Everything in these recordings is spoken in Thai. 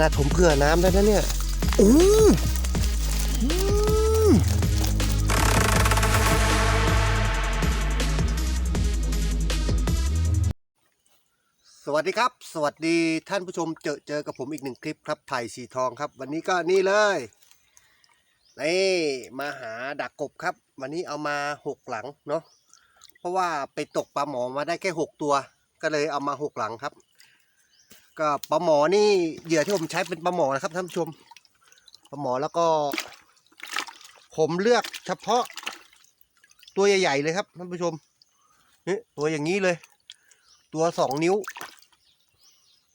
นาดผมเผื่อน้ำแล้วนะเนี่ยอู้อืมสวัสดีครับ สวัสดีท่านผู้ชมเจอเจอกับผมอีกหนึ่งคลิปครับไผ่สีทองครับ วันนี้ก็นี่เลยนี่มาหาดักกบครับ วันนี้เอามาหกหลังเนาะเพราะว่าไปตกปลาหมอมาได้แค่หกตัว ก็เลยเอามาหกหลังครับ ก็ปลาหมอนี่เหยื่อที่ผมใช้เป็นปลาหมอนะครับท่านผู้ชมปลาหมอแล้วก็ ผมเลือกเฉพาะตัวใหญ่ๆเลยครับท่านผู้ชมนี่ตัวอย่างนี้เลย ตัวสองนิ้ว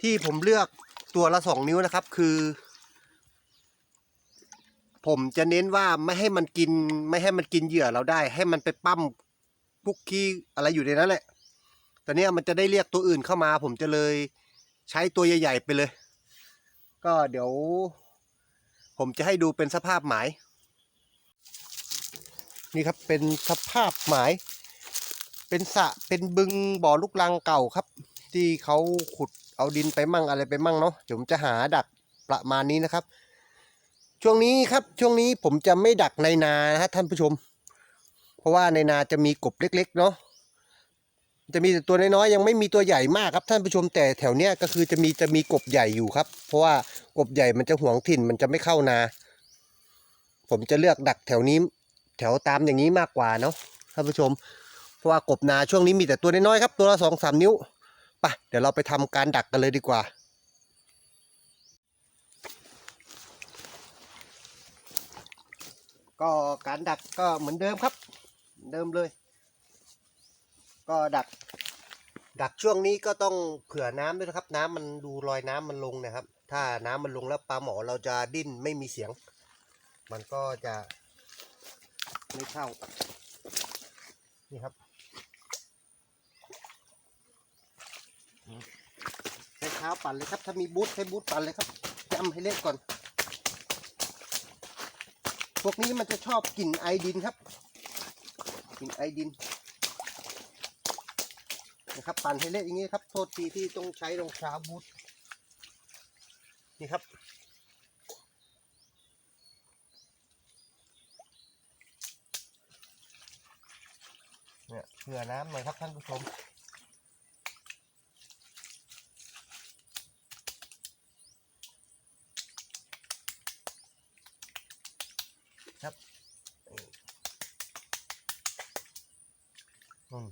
ที่ผมเลือกตัวละสองนิ้วนะครับ คือ ผมจะเน้นว่าไม่ให้มันกิน ไม่ให้มันกินเหยื่อเราได้ ให้มันไปปั้มพวกขี้อะไรอยู่ในนั้นแหละตอนนี้มันจะได้เรียกตัวอื่นเข้ามา ผมจะเลย ใช้ตัวใหญ่ๆไปเลย ก็เดี๋ยว ผมจะให้ดูเป็นสภาพหมาย นี่ครับเป็นสภาพหมาย เป็นสะเป็นบึงบ่อลูกรังเก่าครับ ที่เขาขุดเอาดินไปมั่งอะไรไปมั่งเนาะผมจะหาดักประมาณนี้นะครับ ช่วงนี้ครับช่วงนี้ผมจะไม่ดักในนานะฮะท่านผู้ชม เพราะว่าในนาจะมีกบเล็ก ๆ เนาะ จะมีแต่ตัวน้อยๆยังไม่มีตัวใหญ่มากครับท่านผู้ชมแต่แถวเนี้ยก็คือจะมีจะมีกบใหญ่อยู่ครับ เพราะว่ากบใหญ่มันจะห่วงถิ่นมันจะไม่เข้านา ผมจะเลือกดักแถวนี้ แถวตามอย่างนี้มากกว่าเนาะท่านผู้ชม เพราะว่ากบนาช่วงนี้มีแต่ตัวน้อยๆครับ ตัวละสองสามนิ้วไปเดี๋ยวเราไปทำการดักกันเลยดีกว่าก็การดักก็เหมือนเดิมครับ เดิมเลย ก็ดัก ดักช่วงนี้ก็ต้องเผื่อน้ำด้วยนะครับ น้ำมันดูรอยน้ำมันลงนะครับ ถ้าน้ำมันลงแล้วปลาหมอเราจะดิ้นไม่มีเสียง มันก็จะไม่เข้านี่ครับใช้เท้าปั่นเลยครับ ถ้ามีบูทใช้บูทปั่นเลยครับจำให้เล็กก่อน พวกนี้มันจะชอบกลิ่นไอดินครับกลิ่นไอดิน นะครับปั่นให้เละอย่างนี้ครับโทษทีที่ต้องใช้รองเท้าบูทนี่ครับเนี่ยเผื่อน้ำหน่อยครับท่านผู้ชมครับอืม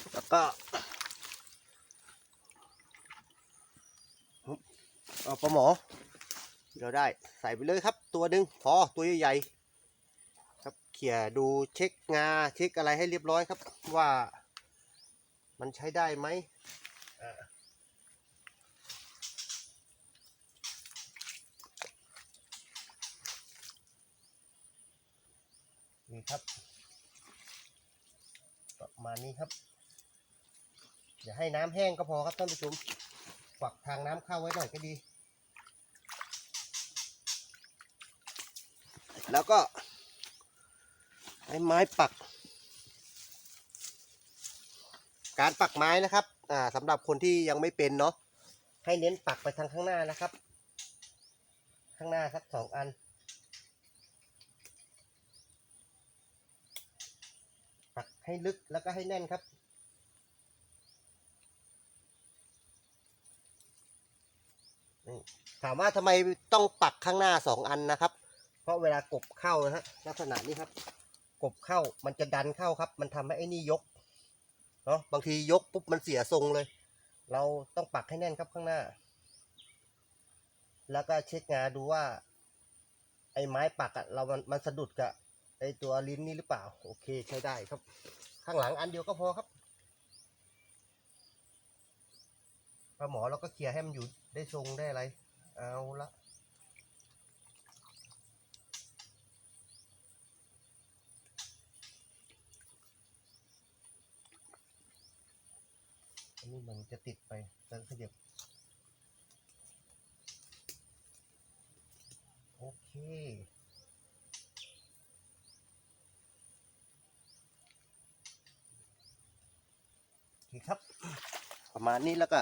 แล้วก็ฮึบ เอาปลาหมอ เราได้ใส่ไปเลยครับ ตัวหนึ่งพอตัวใหญ่ๆครับเขี่ยดูเช็คงาเช็คอะไรให้เรียบร้อยครับ ว่ามันใช้ได้ไหมนี่ครับ ประมาณนี้ครับ อย่าให้น้ำแห้งก็พอครับท่านผู้ชมฝักทางน้ำเข้าไว้หน่อยก็ดี แล้วก็ใช้ไม้ปัก การปักไม้นะครับอ่าสำหรับคนที่ยังไม่เป็นเนาะให้เน้นปักไปทางข้างหน้านะครับ ข้างหน้าสักสองอัน ปักให้ลึกแล้วก็ให้แน่นครับ นี่ถามว่าทำไมต้องปักข้างหน้าสองอันนะครับ เพราะเวลากบเข้านะฮะลักษณะนี้ครับ กบเข้ามันจะดันเข้าครับ มันทำให้ไอ้นี่ยกเนาะบางทียกปุ๊บมันเสียทรงเลย เราต้องปักให้แน่นครับข้างหน้า แล้วก็เช็คงาดูว่า ไอ้ไม้ปักอะเรามันมันสะดุดกับไอ้ตัวลิ้นนี่หรือเปล่า โอเคใช้ได้ครับ ข้างหลังอันเดียวก็พอครับปลาหมอเราก็เคลียร์ให้มันอยู่ได้ทรงได้อะไร เอาละอันนี้มันจะติดไปแล้วขยับโอเคครับ ประมาณนี้แล้วก็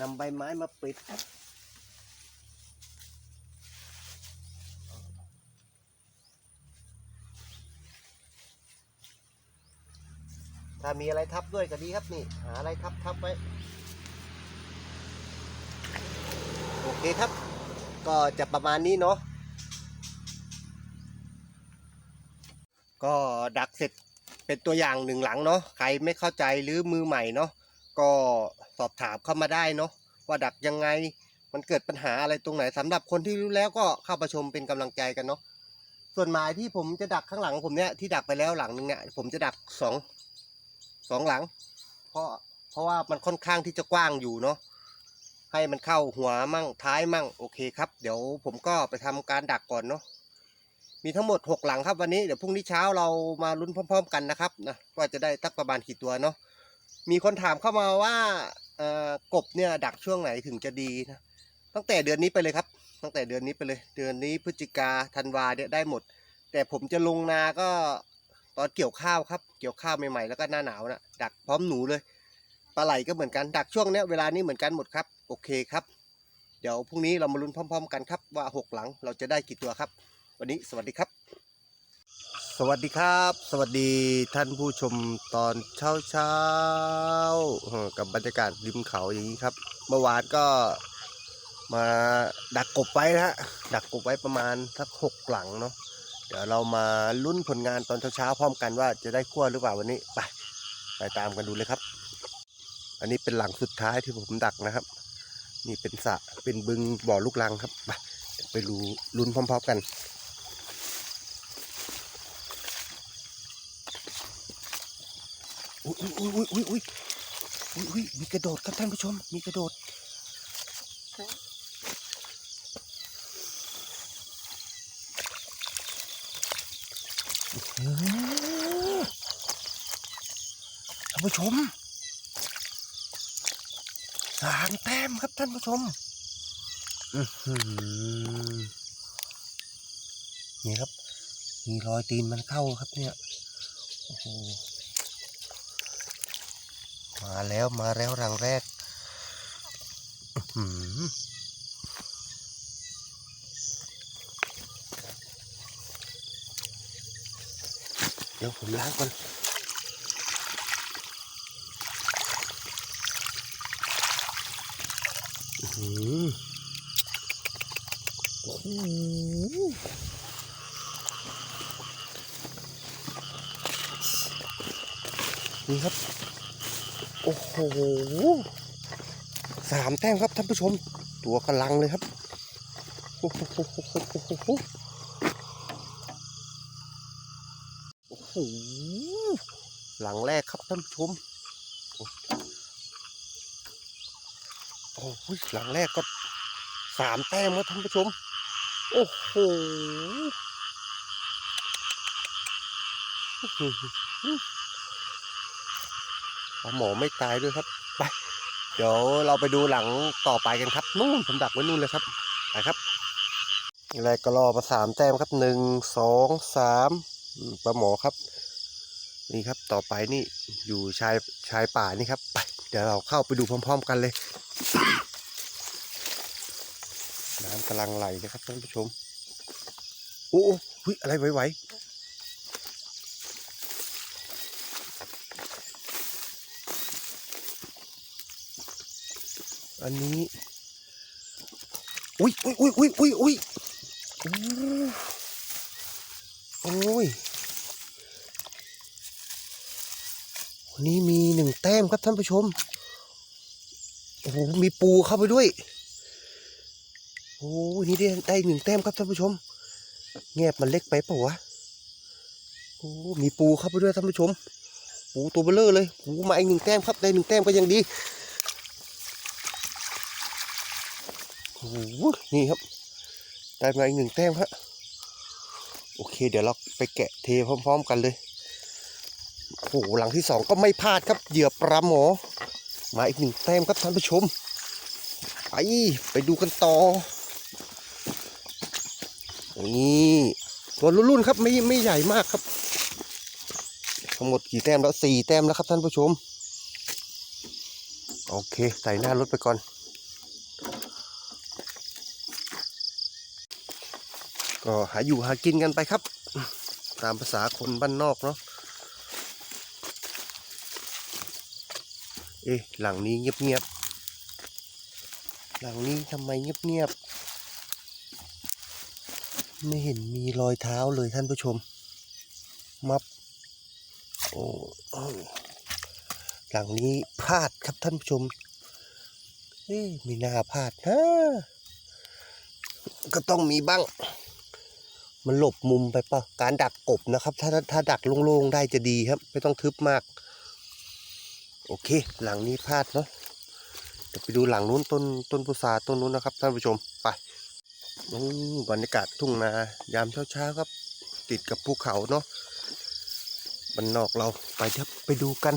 นำใบไม้มาปิดถ้ามีอะไรทับด้วยก็ดีครับนี่ หาอะไรทับทับไว้ โอเคครับ ก็จะประมาณนี้เนาะก็ดักเสร็จเป็นตัวอย่างหนึ่งหลังเนาะใครไม่เข้าใจหรือมือใหม่เนาะก็ อบถามเข้ามาได้เนาะว่าดักยังไงมันเกิดปัญหาอะไรตรงไหนสำหรับคนที่รู้แล้วก็เข้ามาชมเป็นกำลังใจกันเนาะส่วนหมายที่ผมจะดักข้างหลังผมเนี่ยที่ดักไปแล้วหลังนึงเนี่ยผมจะดักสองสองหลัง เพราะเพราะว่ามันค่อนข้างที่จะกว้างอยู่เนาะให้มันเข้าหัวมั่งท้ายมั่งโอเคครับ เดี๋ยวผมก็ไปทำการดักก่อนเนาะมีทั้งหมดหกหลังครับวันนี้เดี๋ยวพรุ่งนี้เช้าเรามาลุ้นพร้อม ๆ กันนะครับนะว่าจะได้ตักประมาณกี่ตัวเนาะมีคนถามเข้ามาว่า กบเนี่ยดักช่วงไหนถึงจะดีนะตั้งแต่เดือนนี้ไปเลยครับ ตั้งแต่เดือนนี้ไปเลย เดือนนี้พฤศจิกาธันวาเนี่ยได้หมด แต่ผมจะลงนาก็ตอนเกี่ยวข้าวครับ เกี่ยวข้าวใหม่ๆแล้วก็หน้าหนาวนะดักพร้อมหนูเลยปลาไหลก็เหมือนกันดักช่วงเนี้ยเวลานี้เหมือนกันหมดครับ โอเคครับ เดี๋ยวพรุ่งนี้เรามาลุ้นพร้อม ๆ กันครับว่าหกหลังเราจะได้กี่ตัวครับ วันนี้สวัสดีครับ สวัสดีครับ สวัสดีท่านผู้ชมตอนเช้าเช้าๆกับบรรยากาศริมเขาอย่างนี้ครับ เมื่อวานก็มาดักกบไว้นะฮะดักกบไว้ประมาณสักหกหลังเนาะเดี๋ยวเรามาลุ้นผลงานตอนเช้าเช้าๆพร้อมกันว่าจะได้ขั้วหรือเปล่าวันนี้ไปไปตามกันดูเลยครับ อันนี้เป็นหลังสุดท้ายที่ผมดักนะครับ นี่เป็นสระเป็นบึงบ่อลูกรังครับไปไปดูลุ้นพร้อม ๆ กัน อุ้ยอุ้ยอุ้ยอุ้ยอุ้ยอุ้ยอุ้ยมีกระโดดครับท่านผู้ชม มีกระโดดท่านผู้ชมสามแต้มครับท่านผู้ชมนี่ครับ มีรอยตีนมันเข้าครับเนี่ย โอ้โห มาแล้วมาแล้วรังแรกเดี๋ยวผมล้างก่อนอื้อหือโอ้โนี่ครับ โอ้โหสามแต้มครับท่านผู้ชม ตัวกำลังเลยครับโอ้โหหลังแรกครับท่านผู้ชม โอ้โหหลังแรกก็สามแต้มครับท่านผู้ชม โอ้โหอื้อหือ ปลาหมอไม่ตายด้วยครับ ไป เดี๋ยวเราไปดูหลังต่อไปกันครับ นู่นผมดักไว้นู่นเลยครับ ไปครับแรก็รอมาสามแต้มครับหนึ่งสองสามปลาหมอครับ นี่ครับต่อไปนี่อยู่ชายชายป่านี่ครับไปเดี๋ยวเราเข้าไปดูพร้อม ๆ กันเลย น้ำกำลังไหลเลยครับท่านผู้ชมโอ้โอ้เฮ้ยอะไรไหวๆ อันนี้ อุ้ยอุ้ยอุ้ยอุ้ยอุ้ยอุ้ยอู้โอ้ยวันนี้มีหนึ่งแต้มครับท่านผู้ชม โอ้โห มีปูเข้าไปด้วย โอ้ยนี่ได้ได้หนึ่งแต้มครับท่านผู้ชม แงบมันเล็กไปเปล่าวะ โอ้ มีปูเข้าไปด้วยท่านผู้ชม ปูตัวเบลเลอร์เลย ปูมาอีกหนึ่งแต้มครับ ได้หนึ่งแต้มก็ยังดี โอ้โหนี่ครับ ได้มาอีกหนึ่งแต้มครับโอเค เดี๋ยวเราไปแกะเทพร้อม ๆ กันเลยโอ้โหหลังที่สองก็ไม่พลาดครับเหยื่อปลาหมอ มาอีกหนึ่งแต้มครับท่านผู้ชม ไปไปดูกันต่อนี่ตัวรุ่นๆครับไม่ไม่ใหญ่มากครับทั้งหมดกี่แต้มแล้วสี่แต้มแล้วครับท่านผู้ชม โอเค ใส่หน้ารถไปก่อน ก็หาอยู่หากินกันไปครับ ตามภาษาคนบ้านนอกเนาะเอ๊ะหลังนี้เงียบๆหลังนี้ทำไมเงียบๆไม่เห็นมีรอยเท้าเลยท่านผู้ชม มับโอ้เอ้าหลังนี้พลาดครับท่านผู้ชมเอ๊ะมีหน้าพลาดนะก็ต้องมีบ้าง มันหลบมุมไปปะการดักกบนะครับ ถ้าถ้าดักโล่งๆได้จะดีครับ ไม่ต้องทึบมาก โอเค หลังนี้พลาดเนาะเดี๋ยวไปดูหลังนู้นต้นต้นพุทราต้นนู้นนะครับ ท่านผู้ชมไปบรรยากาศทุ่งนายามเช้าๆครับ ติดกับภูเขาเนาะบันนอกเราไปครับไปดูกัน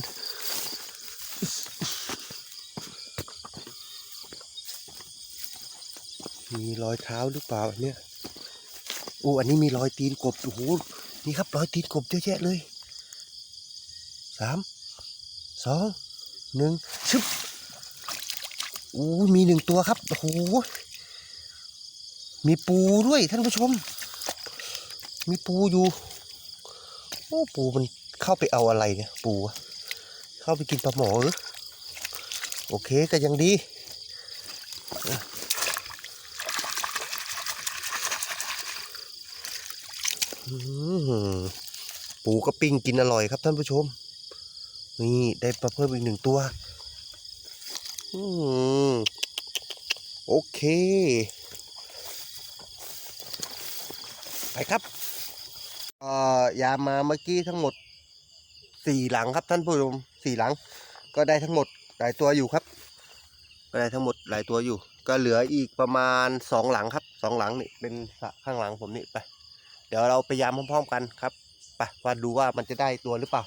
มีรอยเท้าหรือเปล่าอันเนี่ย อ้อันนี้มีรอยตีนกบโอ้โหนี่ครับรอยตีนกบเยอะแยะเลยสามสองหนึ่งชึบโอ้มีหนึ่งตัวครับโอ้โหมีปูด้วยท่านผู้ชม มีปูอยู่โอ้ปูมันเข้าไปเอาอะไรเนี่ยปูเข้าไปกินปลาหมอหรือโอเคก็ยังดี อืม ปูก็ปิ้งกินอร่อยครับท่านผู้ชม นี่ได้ปลาเพิ่มอีกหนึ่งตัวอโอเค ไปครับเอ่อยามาเมื่อกี้ทั้งหมดสี่หลังครับท่านผู้ชมสี่หลัง ก็ได้ทั้งหมดหลายตัวอยู่ครับ ก็ได้ทั้งหมดหลายตัวอยู่ ก็เหลืออีกประมาณสองหลังครับสองหลังนี่เป็นข้างหลังผมนี่ไป ดี๋ยวเราไปยามพร้อมๆกันครับไปว่าดูว่ามันจะได้ตัวหรือเปล่า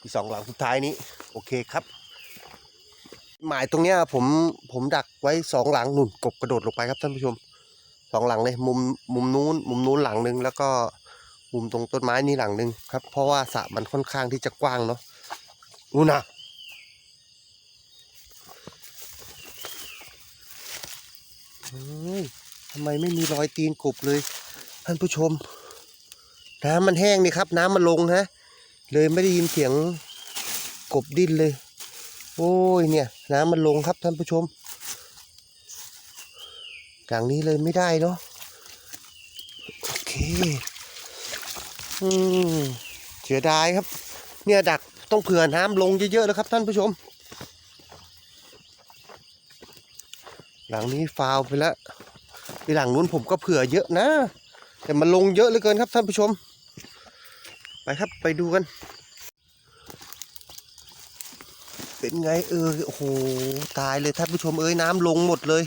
อีกสองหลังสุดท้ายนี้ โอเคครับ หมายตรงเนี้ยผมผมดักไว้สองหลังหนุนกบกระโดดลงไปครับท่านผู้ชมสองหลังเลยมุมมุมนู้น มุมนู้นหลังหนึ่งแล้วก็มุมตรงต้นไม้นี่หลังหนึ่งครับ เพราะว่าสระมันค่อนข้างที่จะกว้างเนาะนู่นนะเฮ้ยทำไมไม่มีรอยตีนกบเลยท่านผู้ชม น้ำมันแห้งนี่ครับ น้ำมันลงฮะ เลยไม่ได้ยินเสียงกบดิ้นเลย โอ้ยเนี่ย น้ำมันลงครับท่านผู้ชมกลางนี้เลยไม่ได้เนาะโอเคอืมเสียดายครับ เนี่ยดักต้องเผื่อน้ำลงเยอะๆแล้วครับ ท่านผู้ชม หลังนี้ฟาวไปแล้วไอ้หลังนู้นผมก็เผื่อเยอะนะ แต่มันลงเยอะเหลือเกินครับท่านผู้ชม ครับไปดูกัน เป็นไงเออโอ้โหตายเลยท่านผู้ชมเอ้ยน้ำลงหมดเลย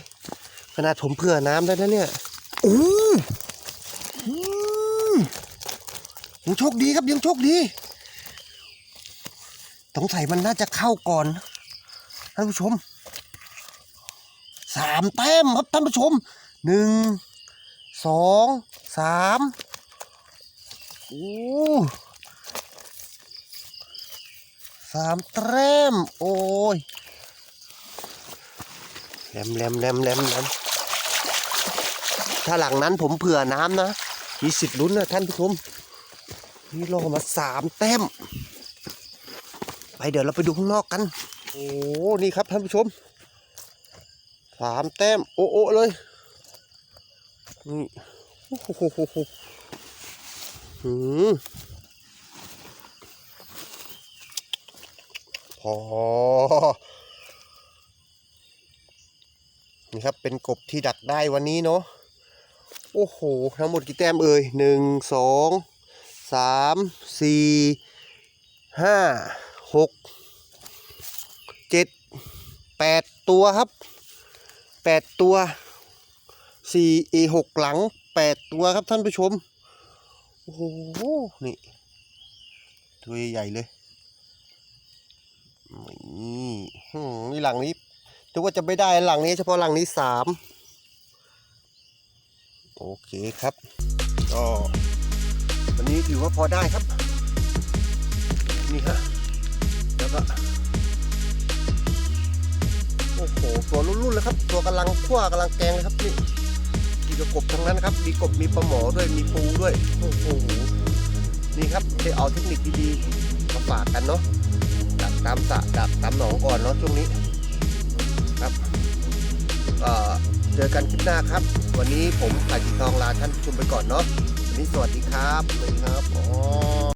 ขนาดผมเผื่อน้ำแล้วนะเนี่ยโอ้อืมยังโชคดีครับยังโชคดีสงสัยมันน่าจะเข้าก่อนท่านผู้ชมสามแต้มครับท่านผู้ชมหนึ่งสองสามโอ้ สามแต้มโอ้ยแหลมแหลมแหลมแหลมแหลมถ้าหลังนั้นผมเผื่อน้ำนะ มีสิทธิ์ลุ้นนะท่านผู้ชมนี่ลงมาสามแต้ม ไปเดี๋ยวเราไปดูข้างนอกกัน โอ้นี่ครับท่านผู้ชมสามแต้ม โอ้โอเลยนี่โอ้โหหโหโหหืม พอ นี่ครับเป็นกบที่ดักได้วันนี้เนาะ โอ้โห ทั้งหมดกี่แต้มเอ่ยหนึ่งสองสามสี่ห้าหกเจ็ดแปดตัวครับแปดตัวสี่เอหกหลังแปดตัวครับท่านผู้ชม โอ้โห นี่ ตัวใหญ่เลย นี่หืมนี่หลังนี้ถือว่าจะไม่ได้หลังนี้เฉพาะหลังนี้สามโอเคครับก็วันนี้ถือว่าพอได้ครับ นี่ฮะแล้วก็โอ้โหตัวรุ่นๆเลยครับ ตัวกำลังคั่วกำลังแกงเลยครับนี่มีกระกบทั้งนั้นครับ มีกบมีปลาหมอด้วยมีปูด้วยโอ้โหนี่ครับได้เอาเทคนิคดีๆมาฝากกันเนาะ ตามสระดักตามหนองก่อนเนาะช่วงนี้ครับเอ่อเจอกันคลิปหน้าครับ วันนี้ผมสายจิตทองลาท่านผู้ชมไปก่อนเนาะวันนี้สวัสดีครับสวัสดีครับอ๋อ